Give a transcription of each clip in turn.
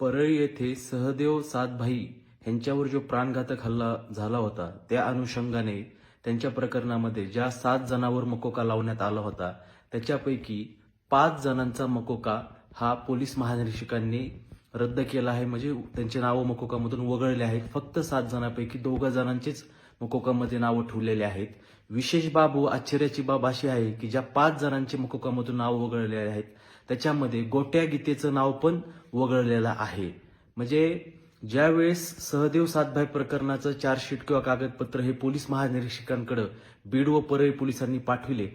परळी येथे सहदेव सातभाई यांच्यावर जो प्राणघातक हल्ला झाला होता त्या अनुषंगाने त्यांच्या प्रकरणामध्ये ज्या सात जणांवर मकोका लावण्यात आला होता त्याच्यापैकी पाच जणांचा मकोका हा पोलीस महानिरीक्षकांनी रद्द केला आहे. म्हणजे त्यांचे नावं मकोकामधून वगळले आहेत. फक्त सात जणांपैकी दोघा जणांचेच मुकोकामध्ये नावं ठेवलेले आहेत. विशेष बाब व आश्चर्याची बाब अशी आहे की ज्या पाच जणांचे मुकोकामधून नाव वगळलेले आहेत त्याच्यामध्ये गोट्या गीतेचं नाव पण वगळलेलं आहे. म्हणजे ज्यावेळेस सहदेव सातभाई प्रकरणाचं चार्जशीट किंवा कागदपत्र हे पोलीस महानिरीक्षकांकडे बीड व परळी पोलिसांनी पाठविले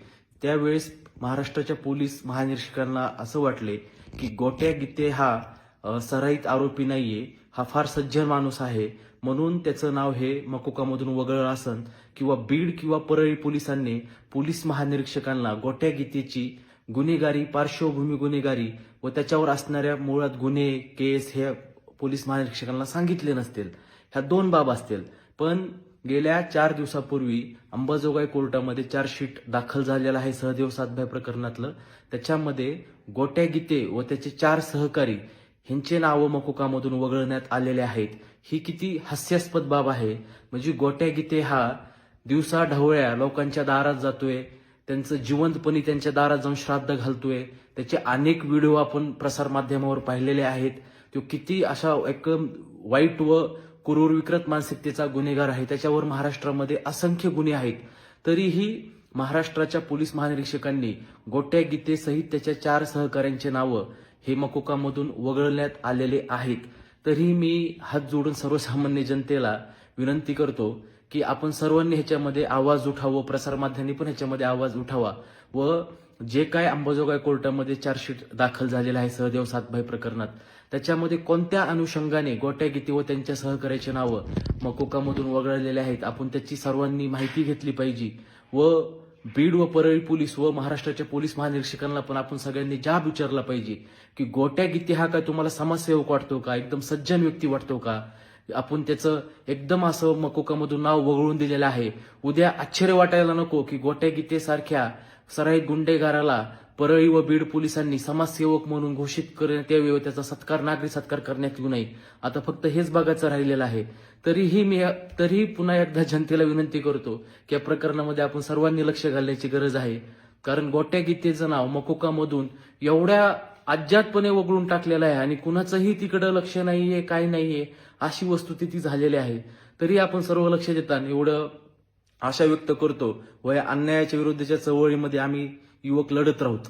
त्यावेळेस महाराष्ट्राच्या पोलीस महानिरीक्षकांना असं वाटले की गोट्या गीते हा सराईत आरोपी नाहीये हा फार सज्जन माणूस आहे म्हणून त्याचं नाव हे मकोकामधून वगळलं असन किंवा बीड किंवा परळी पोलिसांनी पोलीस महानिरीक्षकांना गोट्या गीतेची गुन्हेगारी पार्श्वभूमी गुन्हेगारी व त्याच्यावर असणाऱ्या मुळात गुन्हे केस हे पोलीस महानिरीक्षकांना सांगितले नसतील. ह्या दोन बाब असतील. पण गेल्या चार दिवसापूर्वी अंबाजोगाई कोर्टामध्ये चार्जशीट दाखल झालेला आहे सहदेव सातभाई प्रकरणातलं. त्याच्यामध्ये गोट्या गीते व त्याचे चार सहकारी ह्यांचे नावं मकोकामधून वगळण्यात आलेले आहेत. ही किती हास्यास्पद बाब आहे. म्हणजे गोट्या गीते हा दिवसा ढवळ्या लोकांच्या दारात जातोय. त्यांचं जिवंतपणी त्यांच्या दारात जाऊन श्राद्ध घालतोय. त्याचे अनेक व्हिडिओ आपण प्रसार माध्यमावर पाहिलेले आहेत. तो किती अशा एक वाईट व कुरूर विकृत मानसिकतेचा गुन्हेगार आहे. त्याच्यावर महाराष्ट्रामध्ये असंख्य गुन्हे आहेत. तरीही महाराष्ट्राच्या पोलीस महानिरीक्षकांनी गोट्या गीतेसहित त्याच्या चार सहकाऱ्यांचे नावं हे मकोकामधून वगळण्यात आलेले आहेत. तरी मी हात जोडून सर्वसामान्य जनतेला विनंती करतो की आपण सर्वांनी ह्याच्यामध्ये आवाज उठावं प्रसारमाध्यमांनी पण ह्याच्यामध्ये आवाज उठावा व जे काय अंबाजोगाई कोर्टामध्ये चार्जशीट दाखल झालेलं आहे सहदेव सातभाई प्रकरणात त्याच्यामध्ये कोणत्या अनुषंगाने गोट्या गीती व त्यांच्या सहकार्याची नावं मकोकामधून वगळलेले आहेत आपण त्याची सर्वांनी माहिती घेतली पाहिजे व बीड व परळी पोलीस व महाराष्ट्राच्या पोलीस महानिरीक्षकांना पण आपण सगळ्यांनी जाब विचारला पाहिजे की गोट्या गीते हा काय तुम्हाला समाजसेवक वाटतो का? एकदम सज्जन व्यक्ती वाटतो का? आपण त्याचं एकदम असं मकोकामधून नाव वगळून दिलेलं आहे. उद्या आश्चर्य वाटायला नको की गोट्या गीतेसारख्या सराईत गुंडेगाराला परळी व बीड पोलिसांनी समाजसेवक म्हणून घोषित करण्यात यावे व त्याचा सत्कार नागरी सत्कार करण्यात येऊ नये. आता फक्त हेच बघायचं राहिलेलं आहे. तरीही मी तरीही पुन्हा एकदा जनतेला विनंती करतो की या प्रकरणामध्ये आपण सर्वांनी लक्ष घालण्याची गरज आहे. कारण गोट्या गीतेचं नाव मकोकामधून एवढ्या अज्ञातपणे वगळून टाकलेलं आहे आणि कुणाचंही तिकडं लक्ष नाहीये काय नाहीये अशी वस्तुस्थिती झालेली आहे. तरी आपण सर्व लक्ष देताना एवढं आशा व्यक्त करतो. व या अन्यायाच्या विरुद्धच्या चळवळीमध्ये आम्ही युवक लढत राहूत.